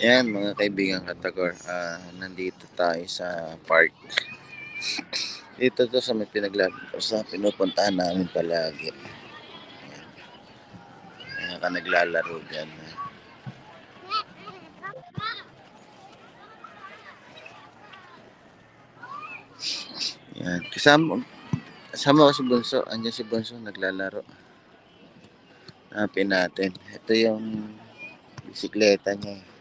Ayan mga kaibigan katagor, ah, nandito tayo sa park. Dito to sa may pinaglalaro sa pinupuntahan namin palagi. Ayan. Ayan ka naglalaro dyan. Ayan. Kasama, kasama ko si Bunso. Andiyan si Bunso naglalaro. Hanapin natin. Ito yung bisikleta niya.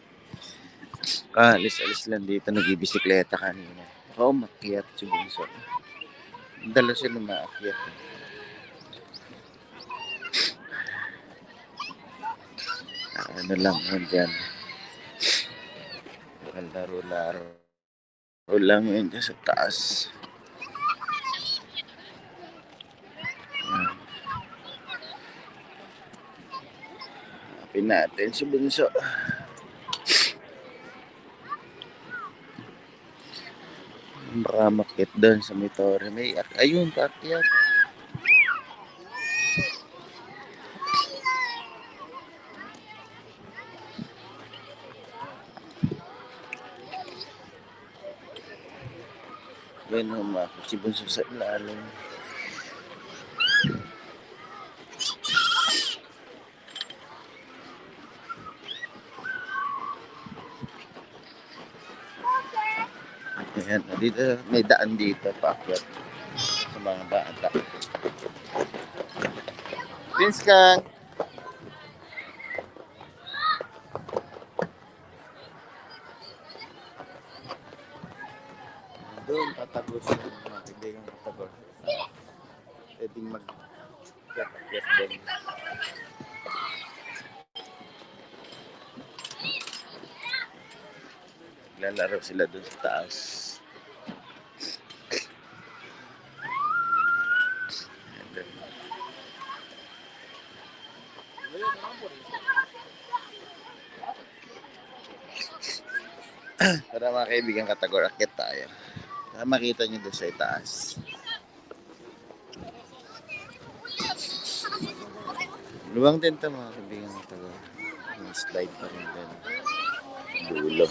Kaalis-alis lang dito, nagibisikleta kanina. Baka umakyat si Bunso. Dala sila maakyat. Ah, Ano lang yun dyan. Laro-laro. Lang yun dyan sa taas. Hanapin natin si Bunso. Baka makit doon sa may tore. May, ayun, humakot si Bunso sa ilalim. Ayan, dito, may daan dito, paakyat. Sa mga bata. Vince Kang! Doon, tatagos yung mga kaibigan tatagos. Pwedeng mag akyat doon. Lalaro sila doon sa taas. Para mga kaibigan katagor, akit tayo. Para makita nyo doon sa itaas. Luwang din to mga kaibigan katagor. May slide pa rin din. Dulo.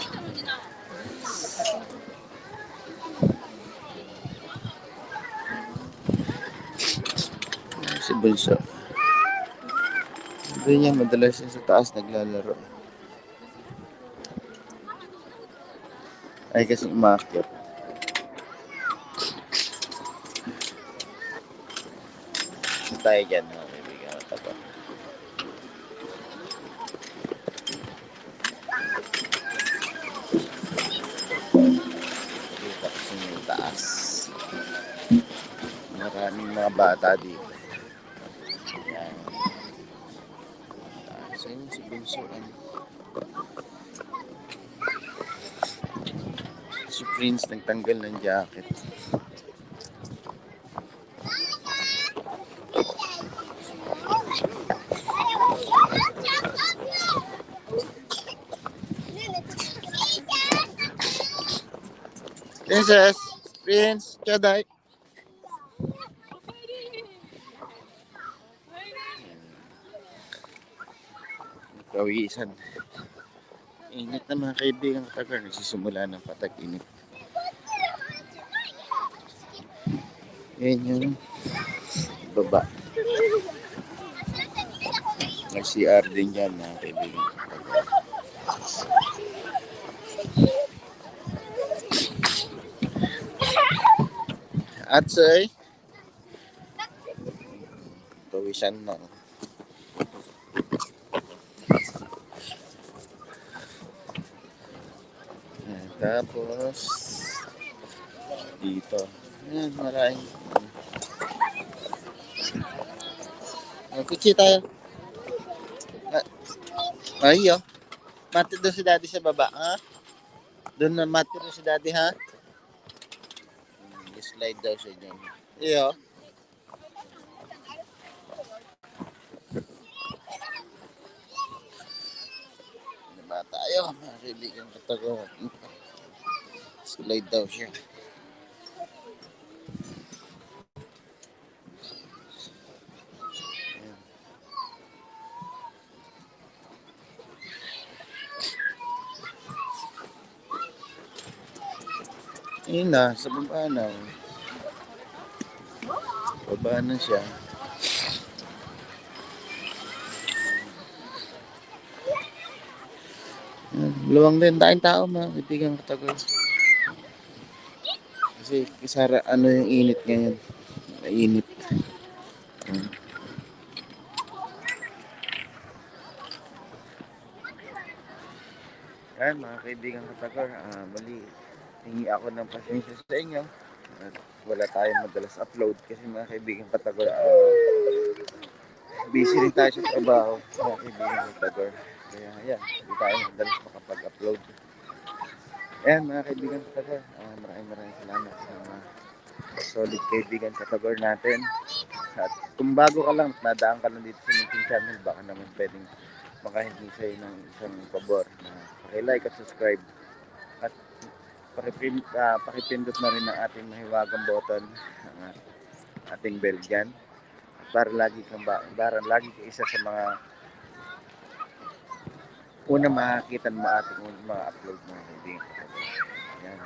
Si Bulso. Doon niya madalas yan sa taas naglalaro. Ay kasi umakyat. Tayo dyan kasi yung taas. Maraming mga bata dito. Yan. Taas. Ayun si Bunso. Ano? Si Prince nagtanggal ng jacket. Princess! Prince! Chaday! Kawisan. Init na mga kaibigan katagar. Nagsisimula ng patag-init. Yan yung baba. Nag-CR din yan mga kaibigan katagar. At say, pawisan na. Ayan, Tapos, dito. Ayan, maraming. Ay, kutsi tayo. Ah, Ay, oh. Mati doon si daddy sa baba, ha? Doon na mati doon si daddy, ha? Slide daw siya dyan. Iyo. Diba tayo, mga kaibigan katago. Slide daw siya. Ayun na, sa baba na. Baba na siya. Luwang din, daing tao mga kaibigan katagal. Kasi isara, ano yung init ngayon. Mainit. Mm. Yan mga kaibigan katagal, ah, mali, hingi ako ng pasensya sa inyo. At wala tayong madalas upload kasi mga kaibigan katagal, ah, busy rin tayo sa trabaho mga kaibigan katagal. Kaya yan, hindi tayo madalas makapag-upload. Ayan mga kaibigan katagal, ah, maraming maraming salamat sa mga solid kaibigan katagal natin. At kung bago ka lang, nadaan ka lang dito sa Minting Channel, baka naman pwedeng makahingi sa'yo ng isang pabor na pakilike at subscribe. At pakipin, ah, pakipindot na rin ang ating mahiwagang button, ang ating bell dyan. Para lagi kang ba, para lagi ka isa sa mga una makakita mga ating mga upload mga kaibigan. Yan.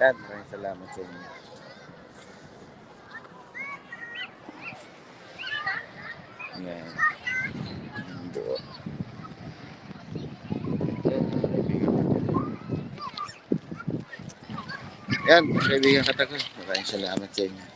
Yan, maraming salamat sa inyo. Yan. Buo. Yan, mga kaibigan. Katagal. Maraming salamat sa inyo.